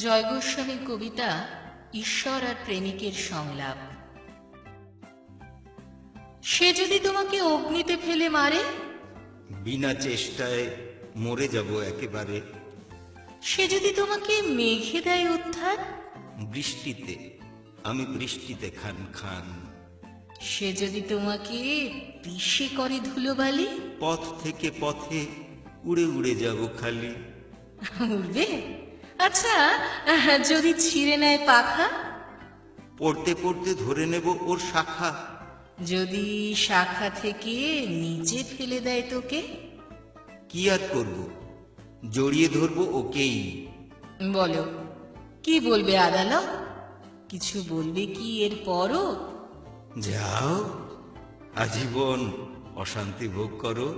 জয় গোস্বামীর কবিতা ঈশ্বর আর প্রেমিকের সংলাপ। সে যদি তোমাকে অগ্নিতে ফেলে মারে? বিনা চেষ্টায় মরে যাব একেবারে। সে যদি তোমাকে মেঘে দেয় উত্থান বৃষ্টিতে আমি বৃষ্টিতে খান খান। সে যদি তোমাকে পিষে করে ধুলোবালি? পথ থেকে পথে উড়ে উড়ে যাব খালি। উঠবে আচ্ছা যদি ছিঁড়ে নেয় পাখা? পড়তে পড়তে ধরে নেব ওর শাখা। যদি শাখা থেকে নিচে ফেলে দেয় তোকে? কি আর করব? জড়িয়ে ধরবো ওকেই। বলো কি বলবে আদালত? কিছু বলবে কি এর পরও? যাও আজীবন অশান্তি ভোগ করো।